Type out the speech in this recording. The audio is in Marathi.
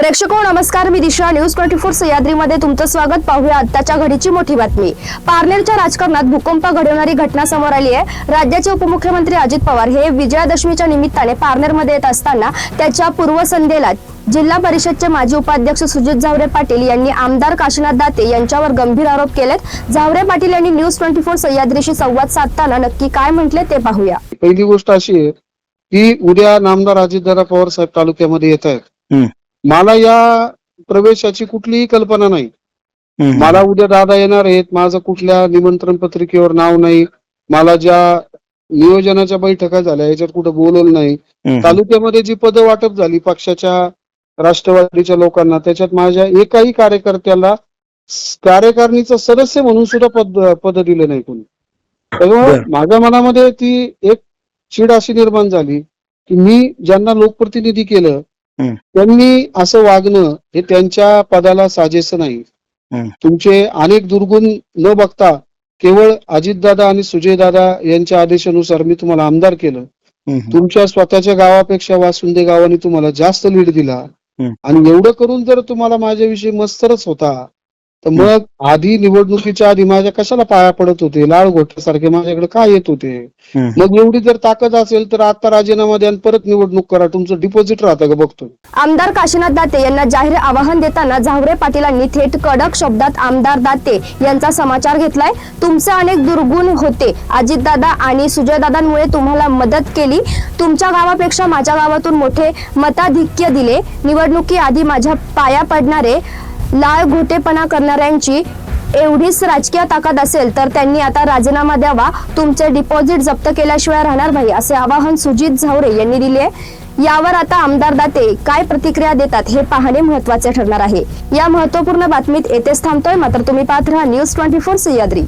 प्रेक्षको नमस्कार मी दिशा. न्यूज ट्वेंटी फोर सह्याद्रीमध्ये तुमचं स्वागत. पाहूया आत्ताच्या घडीची मोठी बातमी. पारनेरच्या राजकारणात भूकंप घडवणारी घटना समोर आली आहे. राज्याचे उपमुख्यमंत्री अजित पवार हे विजयादशमीच्या निमित्ताने पारनेरमध्ये येत असताना त्याच्या पूर्वसंध्येला जिल्हा परिषदचे माजी उपाध्यक्ष सुजित झावरे पाटील यांनी आमदार काशीनाथ दाते यांच्यावर गंभीर आरोप केलेत. झावरे पाटील यांनी न्यूज ट्वेंटी फोर सह्याद्रीशी संवाद साधताना नक्की काय म्हटले ते पाहूया. पहिली गोष्ट अशी आहे की उद्या नामदार अजितदादा पवार साहेब तालुक्यामध्ये येत आहेत. मला या प्रवेशाची कुठलीही कल्पना नाही मला उद्या दादा येणार आहेत माझं कुठल्या निमंत्रण पत्रिकेवर नाव नाही मला ज्या नियोजनाच्या बैठका झाल्या याच्यात कुठं बोलवलं नाही तालुक्यामध्ये जी पद वाटप झाली पक्षाच्या राष्ट्रवादीच्या लोकांना त्याच्यात माझ्या एकाही कार्यकर्त्याला कार्यकारिणीचं सदस्य म्हणून सुद्धा पद पद दिलं नाही कोणी त्यामुळे. माझ्या मनामध्ये ती एक चीड अशी निर्माण झाली की मी ज्यांना लोकप्रतिनिधी केलं. त्यांनी असं वागणं हे त्यांच्या पदाला साजेसं नाही. तुमचे अनेक दुर्गुण न बघता केवळ अजितदादा आणि सुजयदादा यांच्या आदेशानुसार मी तुम्हाला आमदार केलं. तुमच्या स्वतःच्या गावापेक्षा वासुंदे गावाने तुम्हाला जास्त लीड दिला. आणि एवढं करून जर तुम्हाला माझ्याविषयी मस्तरच होता तर मग आधी निवडणुकीच्या आधी माझ्या कशाला पाया पडत होते? लाळ घोटासारखे माझ्याकडे काय येत होते? मग एवढी जर ताकद असेल तर आता राजीनामा द्या परत निवडणूक करा. तुमचं डिपॉझिट राहतं का बघतो आमदार काशीनाथ दाते यांना जाहीर आवाहन देताना झावरे पाटीलांनी थेट कडक शब्दात आमदार दाते यांचा समाचार घेतलाय. तुमचे अनेक दुर्गुण होते. अजितदादा आणि सुजयदादांमुळे तुम्हाला मदत केली. तुमच्या गावापेक्षा माझ्या गावातून मोठे मताधिक्य दिले. निवडणुकी आधी माझ्या पाया पडणारे लाळ घोटेपणा करणाऱ्यांची एवढीच राजकीय ताकद असेल तर त्यांनी आता राजीनामा द्यावा तुमचे डिपॉझिट जप्त केल्याशिवाय राहणार नाही असे आवाहन सुजित झावरे यांनी दिले यावर आता आमदार दाते काय प्रतिक्रिया देतात हे पाहणे महत्त्वाचे ठरणार आहे. या महत्त्वपूर्ण बातमीत येथेच थांबतोय मात्र तुम्ही पाहत राहा न्यूज ट्वेंटी फोर सह्याद्री